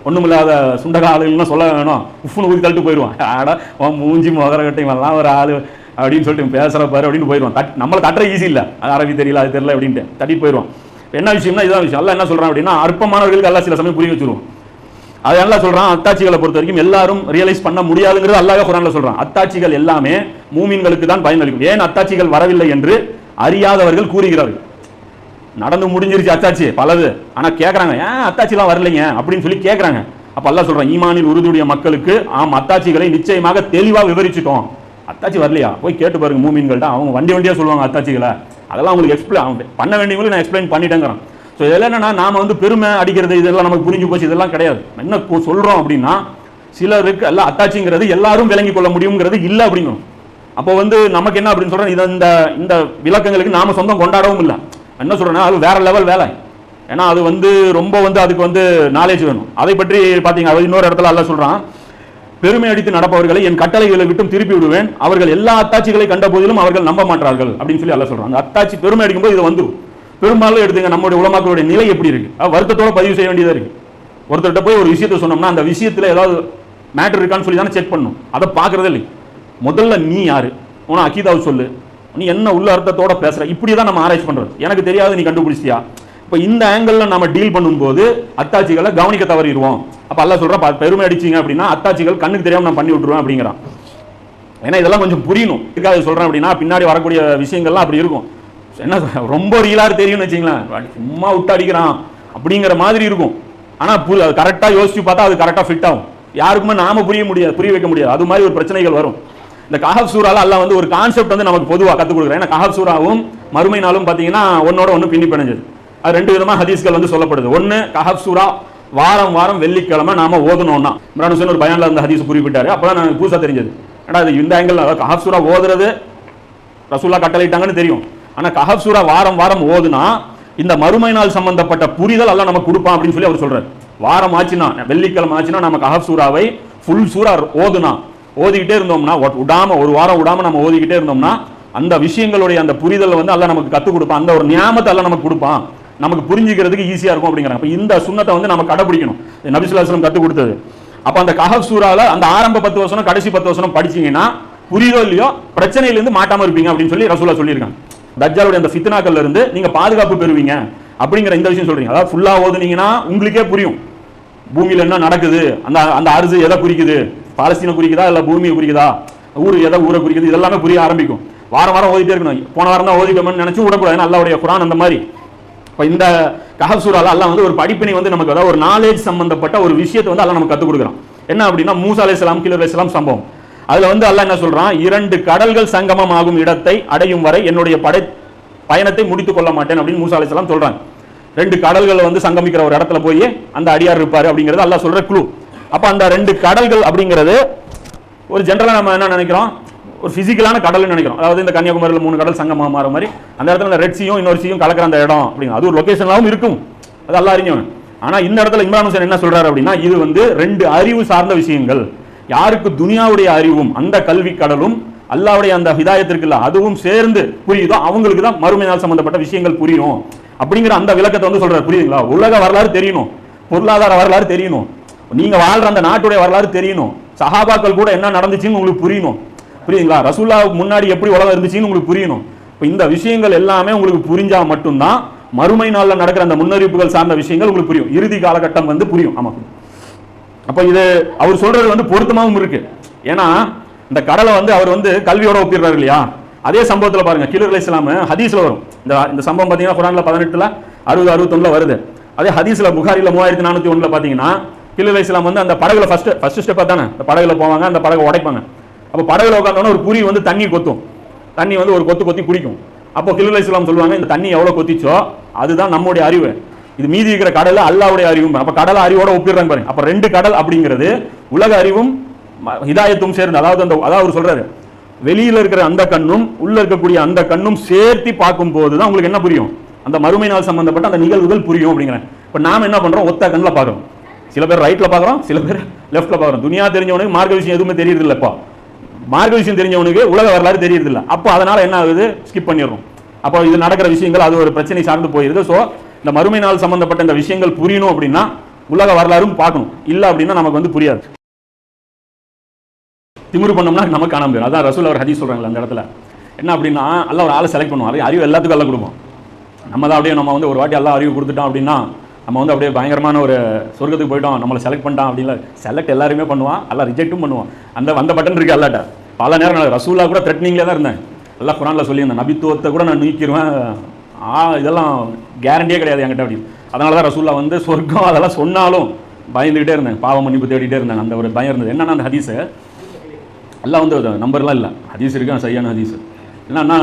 ஒன்றும் இல்லாத சுண்டக ஆளுகள்லாம் சொல்ல வேணும். உஃப்னு ஊதி தள்ளிட்டு போயிடுவான். ஆடா உன் மூஞ்சி முகர எல்லாம் ஒரு ஆள் அப்படின்னு சொல்லிட்டு பேசுற பாரு அப்படின்னு போயிடுவான். தட் நம்மளை தட்டுற ஈஸி இல்லை. அது அரபி தெரியல அது தெரியல அப்படின்ட்டு தட்டிட்டு போயிடுவான். என்ன விஷயம்னா இதுதான் விஷயம். எல்லாம் என்ன சொல்கிறான் அப்படின்னா அற்பமானவர்களுக்கு எல்லாம் சில சமயம் புரிய வச்சிருவோம். அது நல்லா சொல்கிறான் அத்தாட்சிகளை பொறுத்த வரைக்கும் எல்லாரும் ரியலைஸ் பண்ண முடியாதுங்கிறது அல்லாஹ் குரானில் சொல்கிறான் அத்தாட்சிகள் எல்லாமே மூமின்களுக்கு தான் பயனளிக்கும். ஏன் அத்தாட்சிகள் வரவில்லை என்று அறியாதவர்கள் கூறுகிறார்கள். நடந்து முடிஞ்சிருச்சு அத்தாச்சி பலது. ஆனா கேட்குறாங்க ஏன் அத்தாச்சிலாம் வரலைங்க? அப்படின்னு சொல்லி கேட்குறாங்க அப்ப அல்லாஹ் சொல்றான் ஈமானில் உறுதியுடைய மக்களுக்கு ஆம் அத்தாட்சிகளை நிச்சயமாக தெளிவாக விவரிச்சுட்டோம். அத்தாச்சி வரலையா? போய் கேட்டு பாருங்க மூமீன்கள்ட்ட. அவங்க வண்டி வண்டியா சொல்லுவாங்க அத்தாச்சிகளை. அதெல்லாம் உங்களுக்கு எக்ஸ்பிளைன் பண்ண வேண்டியவங்களுக்கு நான் எக்ஸ்பிளைன் பண்ணிட்டேங்கிறேன். ஸோ இதெல்லாம் என்னன்னா நாம வந்து பெருமை அடிக்கிறது இதெல்லாம் நமக்கு புரிஞ்சு போச்சு இதெல்லாம் கிடையாது. என்ன கு- சொல்றோம் அப்படின்னா சிலருக்கு எல்லாம் அத்தாட்சிங்கிறது எல்லாரும் விளங்கி கொள்ள முடியுங்கிறது இல்லை அப்படிங்கிறோம். அப்போ வந்து நமக்கு என்ன அப்படின்னு சொல்கிறேன் இதை இந்த இந்த விளக்கங்களுக்கு நாம சொந்தம் கொண்டாடவும் இல்லை. என்ன சொல்கிறேன்னா அது வேற லெவல் வேலை. ஏன்னா அது வந்து ரொம்ப வந்து அதுக்கு வந்து நாலேஜ் வேணும். அதை பற்றி பார்த்தீங்க அது இன்னொரு இடத்துல அல்ல சொல்கிறான் பெருமை அடித்து நடப்பவர்களை என் கட்டளைகளை விட்டும் திருப்பி விடுவேன். அவர்கள் எல்லா அத்தாட்சிகளை கண்ட போதிலும் அவர்கள் நம்ப மாட்டார்கள் அப்படின்னு சொல்லி அல்ல சொல்கிறாங்க அத்தாட்சி பெருமை அடிக்கும்போது இது வந்துடும் பெரும்பாலும் எடுத்துங்க நம்முடைய உலமாக்களுடைய நிலை எப்படி இருக்கு? வருத்தத்தோட பதிவு செய்ய வேண்டியதாக இருக்கு. ஒருத்தர்கிட்ட போய் ஒரு விஷயத்த சொன்னோம்னா அந்த விஷயத்தில் ஏதாவது மேட்டர் இருக்கான்னு சொல்லி தானே செக் பண்ணும். அதை பார்க்கறதே இல்லை முதல்ல நீ யாரு? உன அகிதாவை சொல்லு. நீ என்ன உள்ள அர்த்தத்தோட பேசுற? இப்படி தான் நம்ம ஆராய்ச்சி பண்றது. எனக்கு தெரியாது நீ கண்டுபிடிச்சியா இப்போ இந்த ஆங்கிளில் நம்ம டீல் பண்ணும்போது அத்தாட்சிகளை கவனிக்க தவறிடுவோம். அப்போ எல்லாம் சொல்கிற "பா- பெருமை அடிச்சீங்க அப்படின்னா அத்தாட்சிகள் கண்ணுக்கு தெரியாமல் நான் பண்ணி விட்டுருவேன் அப்படிங்கிறான். ஏன்னா இதெல்லாம் கொஞ்சம் புரியணும். இதுக்காக சொல்கிறேன் அப்படின்னா பின்னாடி வரக்கூடிய விஷயங்கள்லாம் அப்படி இருக்கும். என்ன ரொம்ப ரீலாக தெரியும்னு வச்சிங்களேன். சும்மா விட்டு அடிக்கிறான் அப்படிங்கிற மாதிரி இருக்கும். ஆனால் புரி அது கரெக்டாக யோசிச்சு பார்த்தா அது கரெக்டாக ஃபிட் ஆகும். யாருக்குமே நாம புரிய முடியாது புரிய வைக்க முடியாது. அது மாதிரி ஒரு பிரச்சனைகள் வரும். இந்த கஹப் சூறால அல்லாஹ் வந்து ஒரு கான்செப்ட் வந்து நமக்கு பொதுவாக கற்றுக் கொடுக்குறேன். ஏன்னா கஹப் சூறாவும் மறுமை நாளும் பார்த்தீங்கன்னா ஒன்னோட ஒன்று பின்னி பிணைஞ்சது. அது ரெண்டு விதமாக ஹதீஸ்கள் வந்து சொல்லப்படுது. ஒன்று கஹப் சூரா வாரம் வாரம் வெள்ளிக்கிழமை நாம ஓதணும்னா. இம்ரான் ஹுசேன் ஒரு பயனில் அந்த ஹதீஸ் குறிப்பிட்டாரு. அப்பதான் எனக்கு புதுசாக தெரிஞ்சது. ஏன்னா அது இந்த ஆங்கிள் கஹப் சூரா ஓதுறது ரசூல்லா கட்டளையிட்டாங்கன்னு தெரியும். ஆனால் கஹப் சூரா வாரம் வாரம் ஓதுனா இந்த மறுமை நாள் சம்பந்தப்பட்ட புரிதல் எல்லாம் நமக்கு கொடுப்பான் அப்படின்னு சொல்லி அவர் சொல்றாரு. வாரம் ஆச்சுன்னா வெள்ளிக்கிழமை ஆச்சுன்னா நம்ம கஹப் சூராவை ஃபுல் சூரா ஓதுனா. ஓதிக்கிட்டே இருந்தோம்னா விடாம ஒரு வாரம் விடாம நம்ம ஓதிக்கிட்டே இருந்தோம்னா அந்த விஷயங்களுடைய அந்த புரிதல் வந்து அல்ல நமக்கு கத்துக் கொடுப்பான். அந்த ஒரு நியாமத்தை எல்லாம் நமக்கு கொடுப்பான். நமக்கு புரிஞ்சுக்கிறதுக்கு ஈஸியா இருக்கும் அப்படிங்கிறாங்க. அப்போ இந்த சுண்ணத்தை வந்து நம்ம கடைபிடிக்கணும். இது நபிசுல்லாஸ்லம் கத்துக் கொடுத்தது. அப்ப அந்த கஹப் சூரால அந்த ஆரம்ப பத்து வருஷம் கடைசி பத்து வருஷம் படிச்சீங்கன்னா புரியுதோ இல்லையோ பிரச்சனையிலிருந்து மாட்டாம இருப்பீங்க அப்படின்னு சொல்லி ரசூலா சொல்லியிருக்காங்க. தஜ்ஜாலுடைய அந்த ஃபித்னாக்கள்ல இருந்து நீங்க பாதுகாப்பு பெறுவீங்க அப்படிங்கிற இந்த விஷயம் சொல்றீங்க. அதாவது ஃபுல்லா ஓதுனீங்கன்னா உங்களுக்கே புரியும். பூமியில என்ன நடக்குது? அந்த அந்த அரிசி எதை குறிக்குது? பாலஸ்தீனை குறிக்குதா இல்லை பூமியை குறிக்குதா? ஊர் எதை ஊரை குறிக்குது? இதெல்லாமே புரிய ஆரம்பிக்கும். வாரம் வாரம் ஓதிட்டே இருக்கணும். போன வாரம் தான் ஓதிக்கணும்னு நினச்சி விடக்கூடாது. ஏன்னா அல்லாவுடைய குரான் அந்த மாதிரி. இப்போ இந்த கஹசூரால் சூறால வந்து ஒரு படிப்பினை வந்து நமக்கு அதாவது ஒரு நாலேஜ் சம்பந்தப்பட்ட ஒரு விஷயத்தை வந்து எல்லாம் நமக்கு கற்றுக் கொடுக்குறான். என்ன அப்படின்னா மூசா அலைஹிஸ்ஸலாம் கிலோ அலைஹிஸ்ஸலாம் சம்பவம். அதில் வந்து எல்லாம் என்ன சொல்கிறான் இரண்டு கடல்கள் சங்கமம் ஆகும் இடத்தை அடையும் வரை என்னுடைய படை பயணத்தை முடித்துக் கொள்ள மாட்டேன் அப்படின்னு மூசா அலைஹிஸ்ஸலாம் சொல்கிறாங்க ரெண்டு கடல்களை வந்து சங்கமிக்கிற ஒரு இடத்துல போய் அந்த அடியார் இருப்பார் அப்படிங்கிறது அல்லாஹ் சொல்கிற குழு அப்போ அந்த ரெண்டு கடல்கள் அப்படிங்கிறது ஒரு ஜென்ரலாக நம்ம என்ன நினைக்கிறோம்? ஒரு ஃபிசிக்கலான கடல்னு நினைக்கிறோம். அதாவது இந்த கன்னியாகுமரியில் மூணு கடல் சங்கமாக மாற மாதிரி. அந்த இடத்துல இந்த ரெட் சீயும் இன்னொரு சீயும் கலக்கிற அந்த இடம் அப்படிங்க அது ஒரு லொக்கேஷனாகவும் இருக்கும். அது எல்லாம் அறிஞ்சவன் ஆனால் இந்த இடத்துல இம்ரான் ஹுசன் என்ன சொல்கிறார் அப்படின்னா இது வந்து ரெண்டு அறிவு சார்ந்த விஷயங்கள். யாருக்கு துனியாவுடைய அறிவும் அந்த கல்வி கடலும் அல்லாவுடைய அந்த ஹிதாயத்திற்குல்ல அதுவும் சேர்ந்து புரியுதோ அவங்களுக்கு தான் மறுமையால் சம்பந்தப்பட்ட விஷயங்கள் புரியும். அப்படிங்கிற அந்த விளக்கத்தை வந்து சொல்றாரு. புரியுதுங்களா? உலக வரலாறு தெரியணும். பொருளாதார வரலாறு தெரியணும். நீங்க வாழ்ற அந்த நாட்டுடைய வரலாறு தெரியணும். சஹாபாக்கள் கூட என்ன நடந்துச்சுன்னு உங்களுக்கு புரியணும். புரியுதுங்களா? ரசூல்லாவுக்கு முன்னாடி எப்படி உலகம் இருந்துச்சுன்னு உங்களுக்கு புரியணும். இப்போ இந்த விஷயங்கள் எல்லாமே உங்களுக்கு புரிஞ்சா மட்டும்தான் மறுமை நாளில் நடக்கிற அந்த முன்னறிவிப்புகள் சார்ந்த விஷயங்கள் உங்களுக்கு புரியும். இறுதி காலகட்டம் வந்து புரியும். ஆமாம் அப்போ இது அவர் சொல்றது வந்து பொருத்தமாகவும் இருக்கு. ஏன்னா இந்த கடலை வந்து அவர் வந்து கல்வியோட ஒப்பிடுறாரு இல்லையா? அதே சம்பவத்தில் பாருங்க கிலர் இஸ்லாம ஹதீஸ்ல வரும். இந்த இந்த சம்பவம் பார்த்தீங்கன்னா குரான்ல பதினெட்டுல அறுபது அறுபத்தொன்னுல வருது. அதே ஹதீஸ்ல புகாரில மூவாயிரத்தி நானூத்தி ஒன்றில் பார்த்தீங்கன்னா கிலர் இஸ்லாம் வந்து அந்த படகுல ஃபர்ஸ்ட் ஃபர்ஸ்ட் ஸ்டெப் தானே? அந்த படகுல போவாங்க அந்த படகை உடைப்பாங்க. அப்போ படகுல உட்காந்தோன்னா ஒரு குருவி வந்து தண்ணி கொத்தும். தண்ணி வந்து ஒரு கொத்து கொத்தி குடிக்கும். அப்போ கிலுல் இஸ்லாம் சொல்லுவாங்க இந்த தண்ணி எவ்வளோ கொத்திச்சோ அதுதான் நம்முடைய அறிவு. இது மீதி இருக்கிற கடலை அல்லாவுடைய அறிவும் அப்போ கடலை அறிவோட ஒப்பிடுறாங்க பாருங்க. அப்போ ரெண்டு கடல் அப்படிங்கிறது உலக அறிவும் ம- ஹிதாயத்தும் சேர்ந்து அதாவது அந்த அதாவது அவர் சொல்றாரு வெளியில இருக்கிற அந்த கண்ணும் உள்ள இருக்கக்கூடிய அந்த கண்ணும் சேர்த்து பார்க்கும் போது தான் உங்களுக்கு என்ன புரியும்? அந்த மறுமை நாள் சம்பந்தப்பட்ட அந்த நிகழ்வுகள் புரியும் அப்படிங்கிறேன் இப்போ நாம் என்ன பண்றோம்? ஒத்த கண்ணில் பார்க்குறோம். சில பேர் ரைட்ல பார்க்கறோம் சில பேர் லெஃப்ட்ல பார்க்குறோம் துனியா தெரிஞ்சவனுக்கு மார்க்க விஷயம் எதுவுமே தெரியறது இல்லப்பா மார்க்க விஷயம் தெரிஞ்சவனுக்கு உலக வரலாறு தெரியறது அப்போ அதனால என்ன ஆகுது? ஸ்கிப் பண்ணிடுறோம். அப்போ இது நடக்கிற விஷயங்கள் அது ஒரு பிரச்சனை சார்ந்து போயிருது. ஸோ இந்த மறுமை நாள் சம்பந்தப்பட்ட இந்த விஷயங்கள் புரியணும் அப்படின்னா உலக வரலாறும் பார்க்கணும். இல்ல அப்படின்னா நமக்கு வந்து புரியாது. திமிரு பண்ணோம்னா நமக்கு காணாம போயிடும். அதான் ரசூல் அவர் ஹதீஸ் சொல்றாங்களே அந்த இடத்துல. என்ன அப்படின்னா அல்ல ஒரு ஆளை செலக்ட் பண்ணுவோம் அறிவு- அறிவு எல்லாத்துக்கும் எல்லாம் கொடுப்போம் நம்ம தான் அப்படியே நம்ம வந்து ஒரு வாட்டி எல்லாம் அறிவு கொடுத்துட்டோம் அப்படின்னா நம்ம வந்து அப்படியே பயங்கரமான ஒரு சொர்க்கத்துக்கு போயிட்டோம் நம்மளை செலக்ட் பண்ணிட்டான் அப்படின்ல செலக்ட் எல்லாருமே பண்ணுவான் எல்லாம் ரிஜெக்ட்டும் பண்ணுவான். அந்த வந்த பட்டன் இருக்கு அல்லாட்ட. பல நேரம் நான் ரசூலா கூட த்ரெட்னிங்ல தான் இருந்தேன். எல்லாம் குரானில் சொல்லியிருந்தேன் நபித்துவத்தை கூட நான் நீக்கிடுவேன் ஆ இதெல்லாம் கேரண்டியே கிடையாது என்கிட்ட அப்படி அதனால தான் ரசூல்லா வந்து சொர்க்கம் அதெல்லாம் சொன்னாலும் பயந்துகிட்டே இருந்தேன். பாவ மன்னிப்பு தேடிட்டே இருந்தாங்க அந்த ஒரு பயம் இருந்தது. என்னன்னா அந்த ஹதீஸை எல்லாம் வந்து அது நம்பர்லாம் இல்லை. ஹதீஸ் இருக்கான் சரியான ஹதீஸ். என்னன்னா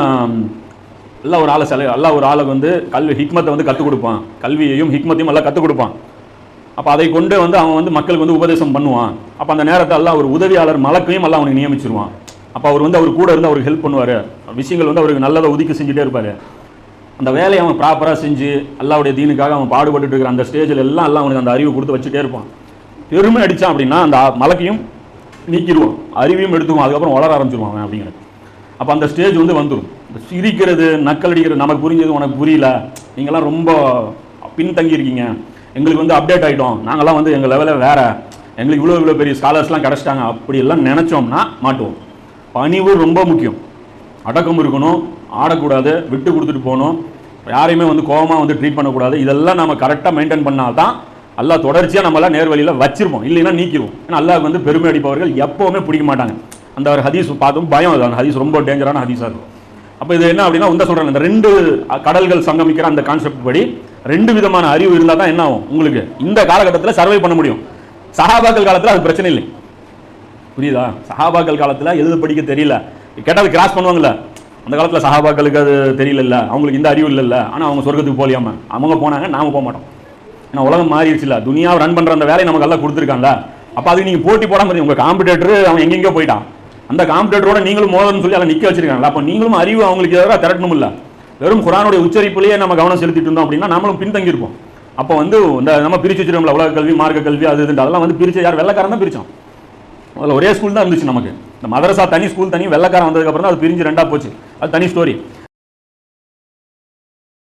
எல்லாம் ஒரு ஆளை செல எல்லாம் ஒரு ஆளுக்கு வந்து கல்வி ஹிக்மத்தை வந்து கற்றுக் கொடுப்பான். கல்வியையும் ஹிக்மத்தையும் எல்லாம் கற்றுக் கொடுப்பான். அப்போ அதை கொண்டு வந்து அவன் வந்து மக்களுக்கு வந்து உபதேசம் பண்ணுவான். அப்போ அந்த நேரத்தை எல்லாம் ஒரு உதவியாளர் மலக்கையும் எல்லாம் அவனுக்கு நியமிச்சிருவான். அப்போ அவர் வந்து அவர் கூட இருந்து அவருக்கு ஹெல்ப் பண்ணுவார். விஷயங்கள் வந்து அவருக்கு நல்லதை ஒதுக்கி செஞ்சுட்டே இருப்பார். அந்த வேலையை அவன் ப்ராப்பராக செஞ்சு அல்லாவுடைய தீனுக்காக அவன் பாடுபட்டுட்டு இருக்கிற அந்த ஸ்டேஜில் எல்லாம் எல்லாம் அவனுக்கு அந்த அறிவு கொடுத்து வச்சுட்டே இருப்பான். பெருமை அடித்தான் அப்படின்னா அந்த மலக்கையும் நீக்கிடுவான். அறிவையும் எடுத்துக்குவான். அதுக்கப்புறம் வளர ஆரம்பிச்சிருவான் அவன் அப்படிங்கிறது அப்போ அந்த ஸ்டேஜ் வந்து வந்துடும் சிரிக்கிறது நக்கல் அடிக்கிறது நமக்கு புரிஞ்சது உனக்கு புரியல. நீங்களாம் ரொம்ப பின்தங்கி இருக்கீங்க எங்களுக்கு வந்து அப்டேட் ஆகிட்டோம் நாங்களாம் வந்து எங்கள் லெவலில் வேற. எங்களுக்கு இவ்வளோ இவ்வளோ பெரிய ஸ்காலர்ஸ்லாம் கிடச்சிட்டாங்க. அப்படியெல்லாம் நினச்சோம்னா மாட்டுவோம். பணிவு ரொம்ப முக்கியம். அடக்கம் இருக்கணும் ஆடக்கூடாது விட்டு கொடுத்துட்டு போகணும். யாரையுமே வந்து கோபமாக வந்து ட்ரீட் பண்ணக்கூடாது. இதெல்லாம் நம்ம கரெக்டாக மெயின்டைன் பண்ணால் தான் எல்லாம் தொடர்ச்சியாக நம்மளாம் நேர்வழியில் வச்சிருப்போம் இல்லைன்னா நீக்கிடுவோம் ஏன்னா அல்லாஹ் வந்து பெருமை அடிப்பவர்கள் எப்போவுமே பிடிக்க மாட்டாங்க. அந்த ஒரு ஹதீஸ் பார்த்தும். பயம் அது. அந்த ஹதீஸ் ரொம்ப டேஞ்சரான ஹதீஸாக இருக்கும் அப்போ இது என்ன அப்படின்னா உந்த சொல்கிறேன் இந்த ரெண்டு கடல்கள் சங்கமிக்கிற அந்த கான்செப்ட் படி ரெண்டு விதமான அறிவு இருந்தால் தான் என்ன ஆகும்? உங்களுக்கு இந்த காலகட்டத்தில் சர்வை பண்ண முடியும். சஹாபாக்கள் காலத்தில் அது பிரச்சனை இல்லை. புரியுதா? சஹாபாக்கள் காலத்தில் எழுத படிக்க தெரியல. கேட்டால் கிராஸ் பண்ணுவாங்கல்ல. அந்த காலத்தில் சஹாபாக்களுக்கு அது தெரியல அவங்களுக்கு இந்த அறிவு இல்லைல்ல. ஆனால் அவங்க சொர்க்கத்துக்கு போலியாம. அவங்க போனாங்க நாம போக மாட்டோம். ஏன்னா உலகம் மாறிடுச்சுல துனியாவை ரன் பண்ணுற அந்த வேலையை நமக்கு எல்லாம் கொடுத்துருக்காங்களா அப்போ அதுக்கு நீங்கள் போட்டி போடாமல் உங்கள் காம்படேட்டர் அவன் எங்கெங்கே போயிட்டான். அந்த காம்படேட்டரோட நீங்களும் மோதல்னு சொல்லி அதை நிற்க வச்சிருக்காங்களா அப்போ நீங்களும் அறிவு அவங்களுக்கு எதிராக திரட்டணும் இல்லை வெறும் குரானுடைய உச்சரிப்புலேயே நம்ம கவனம் செலுத்திட்டு இருந்தோம் அப்படின்னா நம்மளும் பின்தங்கியிருப்போம். அப்போ வந்து இந்த நம்ம பிரிச்சு வச்சிருக்கோம்ல உலக கல்வி மார்க்க கல்வி அது இது அதெல்லாம் வந்து பிரிச்சு யார் வெள்ளக்காரன் தான் பிரித்தோம் அதில் ஒரே ஸ்கூல் தான் இருந்துச்சு நமக்கு. இந்த மதரசா தனி ஸ்கூல் தனி வெள்ளக்காரன் வந்ததுக்கப்புறம் தான் அது பிரிஞ்சு ரெண்டாக போச்சு. அது தனி ஸ்டோரி